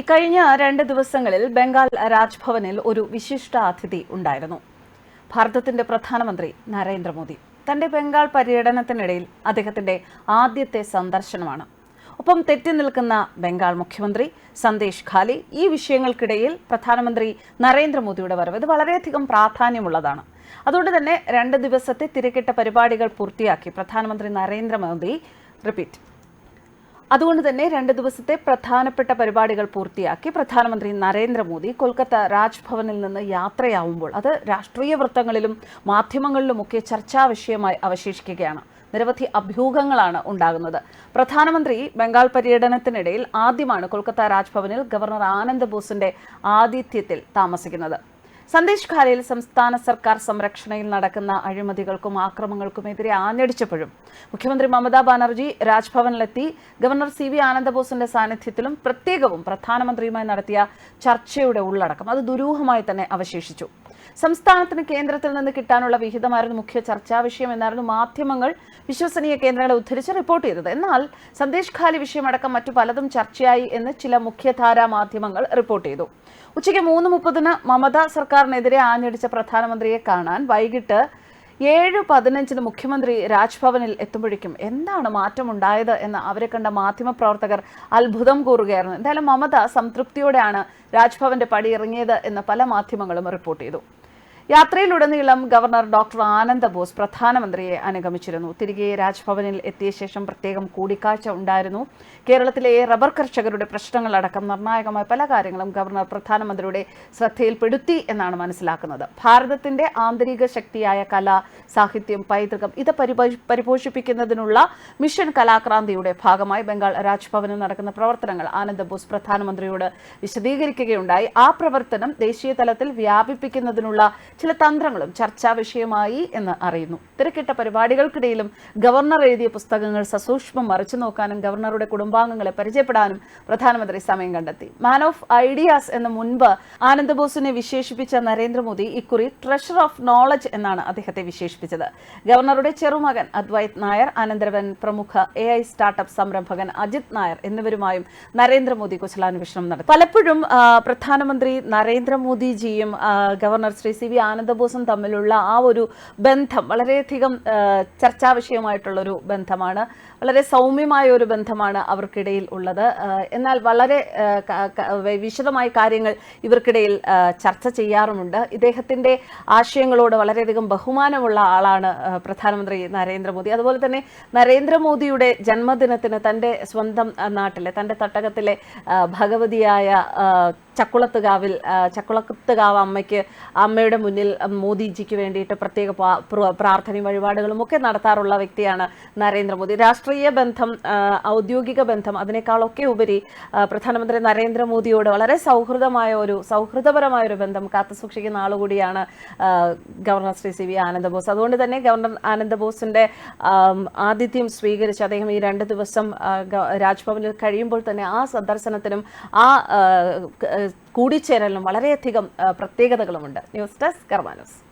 ഇക്കഴിഞ്ഞ രണ്ട് ദിവസങ്ങളിൽ ബംഗാൾ രാജ്ഭവനിൽ ഒരു വിശിഷ്ട അതിഥി ഉണ്ടായിരുന്നു. ഭാരതത്തിന്റെ പ്രധാനമന്ത്രി നരേന്ദ്രമോദി. തന്റെ ബംഗാൾ പര്യടനത്തിനിടയിൽ അദ്ദേഹത്തിന്റെ ആദ്യത്തെ സന്ദർശനമാണ്. ഒപ്പം തെറ്റി നിൽക്കുന്ന ബംഗാൾ മുഖ്യമന്ത്രി സന്ദേശ് ഖാലി ഈ വിഷയങ്ങൾക്കിടയിൽ പ്രധാനമന്ത്രി നരേന്ദ്രമോദിയുടെ വരവ് ഇത് വളരെയധികം പ്രാധാന്യമുള്ളതാണ്. അതുകൊണ്ട് തന്നെ രണ്ട് ദിവസത്തെ തിരക്കിട്ട പരിപാടികൾ പൂർത്തിയാക്കി പ്രധാനമന്ത്രി നരേന്ദ്രമോദി. റിപ്പീറ്റ്. അതുകൊണ്ട് തന്നെ രണ്ട് ദിവസത്തെ പ്രധാനപ്പെട്ട പരിപാടികൾ പൂർത്തിയാക്കി പ്രധാനമന്ത്രി നരേന്ദ്രമോദി കൊൽക്കത്ത രാജ്ഭവനിൽ നിന്ന് യാത്രയാവുമ്പോൾ അത് രാഷ്ട്രീയ വൃത്തങ്ങളിലും മാധ്യമങ്ങളിലുമൊക്കെ ചർച്ചാ വിഷയമായി അവശേഷിക്കുകയാണ്. നിരവധി അഭ്യൂഹങ്ങളാണ് ഉണ്ടാകുന്നത്. പ്രധാനമന്ത്രി ബംഗാൾ പര്യടനത്തിനിടയിൽ ആദ്യമാണ് കൊൽക്കത്ത രാജ്ഭവനിൽ ഗവർണർ ആനന്ദ് ബോസിന്റെ ആതിഥ്യത്തിൽ താമസിക്കുന്നത്. സന്ദേശ് ഖാലയിൽ സംസ്ഥാന സർക്കാർ സംരക്ഷണയിൽ നടക്കുന്ന അഴിമതികൾക്കും ആക്രമങ്ങൾക്കുമെതിരെ ആഞ്ഞടിച്ചപ്പോഴും മുഖ്യമന്ത്രി മമതാ ബാനർജി രാജ്ഭവനിലെത്തി ഗവർണർ സി വി ആനന്ദബോസിന്റെ സാന്നിധ്യത്തിലും പ്രത്യേകവും പ്രധാനമന്ത്രിയുമായി നടത്തിയ ചർച്ചയുടെ ഉള്ളടക്കം. അത് ദുരൂഹമായി തന്നെ അവശേഷിച്ചു. സംസ്ഥാനത്തിന് കേന്ദ്രത്തിൽ നിന്ന് കിട്ടാനുള്ള വിഹിതമായിരുന്നു മുഖ്യ ചർച്ചാ വിഷയം എന്നായിരുന്നു മാധ്യമങ്ങൾ വിശ്വസനീയ കേന്ദ്രങ്ങളെ ഉദ്ധരിച്ച് റിപ്പോർട്ട് ചെയ്തത്. എന്നാൽ സന്ദേശ് ഖാലി വിഷയമടക്കം മറ്റു പലതും ചർച്ചയായി എന്ന് ചില മുഖ്യധാരാ മാധ്യമങ്ങൾ റിപ്പോർട്ട് ചെയ്തു. ഉച്ചയ്ക്ക് മൂന്ന് മുപ്പതിന് മമതാ സർക്കാരിനെതിരെ ആഞ്ഞടിച്ച പ്രധാനമന്ത്രിയെ കാണാൻ വൈകിട്ട് ഏഴ് പതിനഞ്ചിന് മുഖ്യമന്ത്രി രാജ്ഭവനിൽ എത്തുമ്പോഴേക്കും എന്താണ് മാറ്റമുണ്ടായത് എന്ന് അവരെ കണ്ട മാധ്യമപ്രവർത്തകർ അത്ഭുതം കൂറുകയായിരുന്നു. എന്തായാലും മമത സംതൃപ്തിയോടെയാണ് രാജ്ഭവന്റെ പടി ഇറങ്ങിയത് എന്ന് പല മാധ്യമങ്ങളും റിപ്പോർട്ട് ചെയ്തു. യാത്രയിലുടനീളം ഗവർണർ ഡോക്ടർ ആനന്ദ ബോസ് പ്രധാനമന്ത്രിയെ അനുഗമിച്ചിരുന്നു. തിരികെ രാജ്ഭവനിൽ എത്തിയ ശേഷം പ്രത്യേകം കൂടിക്കാഴ്ച ഉണ്ടായിരുന്നു. കേരളത്തിലെ റബ്ബർ കർഷകരുടെ പ്രശ്നങ്ങളടക്കം നിർണായകമായ പല കാര്യങ്ങളും ഗവർണർ പ്രധാനമന്ത്രിയുടെ ശ്രദ്ധയിൽപ്പെടുത്തി എന്നാണ് മനസ്സിലാക്കുന്നത്. ഭാരതത്തിന്റെ ആന്തരിക ശക്തിയായ കല സാഹിത്യം പൈതൃകം ഇത് പരിപോഷിപ്പിക്കുന്നതിനുള്ള മിഷൻ കലാക്രാന്തിയുടെ ഭാഗമായി ബംഗാൾ രാജ്ഭവനിൽ നടക്കുന്ന പ്രവർത്തനങ്ങൾ ആനന്ദ ബോസ് പ്രധാനമന്ത്രിയോട് വിശദീകരിക്കുകയുണ്ടായി. ആ പ്രവർത്തനം ദേശീയ തലത്തിൽ വ്യാപിപ്പിക്കുന്നതിനുള്ള ചില തന്ത്രങ്ങളും ചർച്ചാ വിഷയമായി എന്ന് അറിയുന്നു. തിരക്കിട്ട പരിപാടികൾക്കിടയിലും ഗവർണർ എഴുതിയ പുസ്തകങ്ങൾ സസൂക്ഷ്മം മറിച്ചു നോക്കാനും ഗവർണറുടെ കുടുംബാംഗങ്ങളെ പരിചയപ്പെടാനും പ്രധാനമന്ത്രി സമയം കണ്ടെത്തി. മാൻ ഓഫ് ഐഡിയാസ് എന്ന മുൻപ് ആനന്ദ് ബോസിനെ വിശേഷിപ്പിച്ച നരേന്ദ്രമോദി ഇക്കുറി ട്രഷർ ഓഫ് നോളജ് എന്നാണ് അദ്ദേഹത്തെ വിശേഷിപ്പിച്ചത്. ഗവർണറുടെ ചെറുമകൻ അദ്വൈത് നായർ അനന്തരവൻ പ്രമുഖ എ ഐ സ്റ്റാർട്ടപ്പ് സംരംഭകൻ അജിത് നായർ എന്നിവരുമായും നരേന്ദ്രമോദി കുശലാന്വേഷണം നടത്തി. പലപ്പോഴും പ്രധാനമന്ത്രി നരേന്ദ്രമോദിജിയും ഗവർണർ ശ്രീ സി വി ആനന്ദബോസും തമ്മിലുള്ള ആ ഒരു ബന്ധം വളരെയധികം ചർച്ചാ വിഷയമായിട്ടുള്ളൊരു ബന്ധമാണ്. വളരെ സൗമ്യമായ ഒരു ബന്ധമാണ് അവർക്കിടയിൽ ഉള്ളത്. എന്നാൽ വളരെ വിശദമായ കാര്യങ്ങൾ ഇവർക്കിടയിൽ ചർച്ച ചെയ്യാറുമുണ്ട്. ഇദ്ദേഹത്തിന്റെ ആശയങ്ങളോട് വളരെയധികം ബഹുമാനമുള്ള ആളാണ് പ്രധാനമന്ത്രി നരേന്ദ്രമോദി. അതുപോലെ തന്നെ നരേന്ദ്രമോദിയുടെ ജന്മദിനത്തിന് തന്റെ സ്വന്തം നാട്ടിലെ തന്റെ തട്ടകത്തിലെ ഭഗവതിയായ ചക്കുളത്തുകാവിൽ ചക്കുളത്തുകാവ് അമ്മയ്ക്ക് അമ്മയുടെ മുന്നിൽ മോദിജിക്ക് വേണ്ടിയിട്ട് പ്രത്യേക പ്രാർത്ഥന പ്ര- പ്രാർത്ഥനയും വഴിപാടുകളും ഒക്കെ നടത്താറുള്ള വ്യക്തിയാണ് നരേന്ദ്രമോദി. രാഷ്ട്രീയ ബന്ധം ഔദ്യോഗിക ബന്ധം അതിനേക്കാളൊക്കെ ഉപരി പ്രധാനമന്ത്രി നരേന്ദ്രമോദിയോട് വളരെ സൗഹൃദമായ ഒരു സൗഹൃദപരമായ ഒരു ബന്ധം കാത്തുസൂക്ഷിക്കുന്ന ആളുകൂടിയാണ് governor Shri C V Anandabose. അതുകൊണ്ട് തന്നെ ഗവർണർ ആനന്ദബോസിന്റെ ആതിഥ്യം സ്വീകരിച്ച് അദ്ദേഹം ഈ രണ്ട് ദിവസം രാജ്ഭവനിൽ കഴിയുമ്പോൾ തന്നെ ആ സന്ദർശനത്തിനും ആ കൂടിച്ചേരലിനും വളരെയധികം പ്രത്യേകതകളുമുണ്ട്. News desk കർമാനോസ്